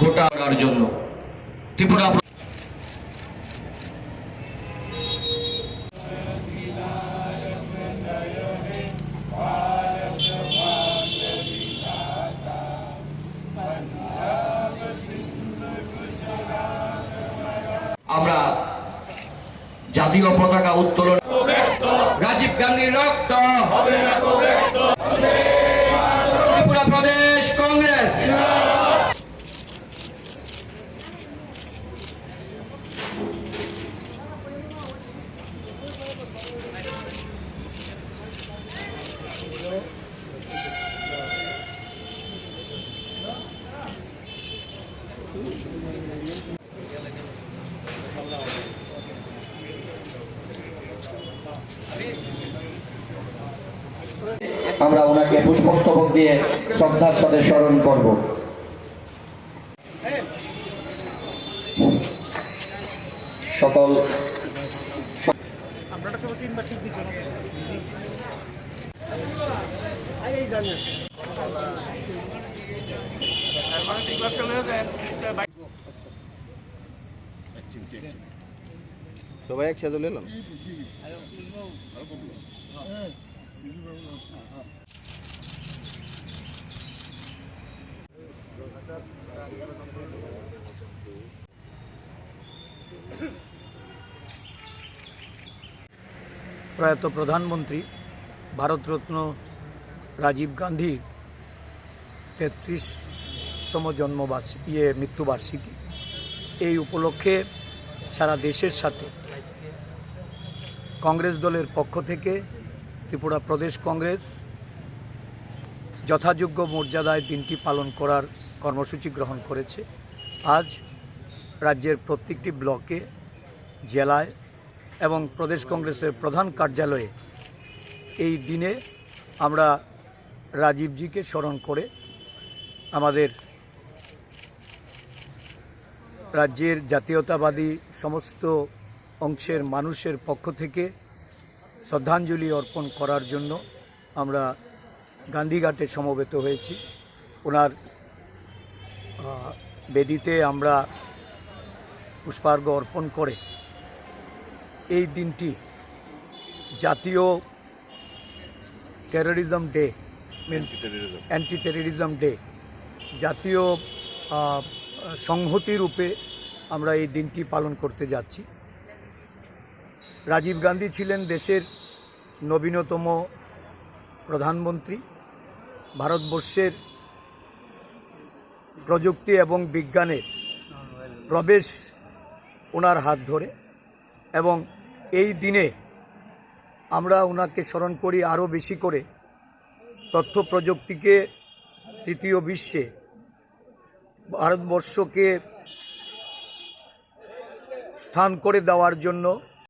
গোটা জন্য। ত্রিপুরা আমরা জাতীয় পতাকা উত্তোলন রাজীব গান্ধীর রক্ত ত্রিপুরা প্রদেশ কংগ্রেস আমরা ওনাকে পুষ্পস্তবক দিয়ে শ্রদ্ধার সাথে স্মরণ করব। সকল সবাই একসাথে নিলাম। প্রয়াত প্রধানমন্ত্রী ভারতরত্ন রাজীব গান্ধীর তেত্রিশতম জন্মবার্ষিকী ইয়ে মৃত্যুবার্ষিকী। এই উপলক্ষে সারা দেশের সাথে কংগ্রেস দলের পক্ষ থেকে, ত্রিপুরা প্রদেশ কংগ্রেস যথাযোগ্য মর্যাদায় দিনটি পালন করার কর্মসূচি গ্রহণ করেছে। আজ রাজ্যের প্রত্যেকটি ব্লকে, জেলায় এবং প্রদেশ কংগ্রেসের প্রধান কার্যালয়ে এই দিনে আমরা রাজীবজিকে স্মরণ করে আমাদের রাজ্যের জাতীয়তাবাদী সমস্ত অংশের মানুষের পক্ষ থেকে শ্রদ্ধাঞ্জলি অর্পণ করার জন্য আমরা গান্ধীঘাটে সমবেত হয়েছি। ওনার বেদিতে আমরা পুষ্পার্ঘ অর্পণ করে এই দিনটি জাতীয় terrorism day means anti terrorism day জাতীয় সংহতি রূপে আমরা এই দিনটি পালন করতে যাচ্ছি। রাজীব গান্ধী ছিলেন দেশের নবীনতম প্রধানমন্ত্রী। ভারতবর্ষের প্রযুক্তি এবং বিজ্ঞানের প্রবেশ ওনার হাত ধরে এবং এই দিনে আমরা ওনাকে স্মরণ করি আরও বেশি করে তথ্য প্রযুক্তিকে তৃতীয় বিশ্বে ভারতবর্ষকে স্থান করে দেওয়ার জন্য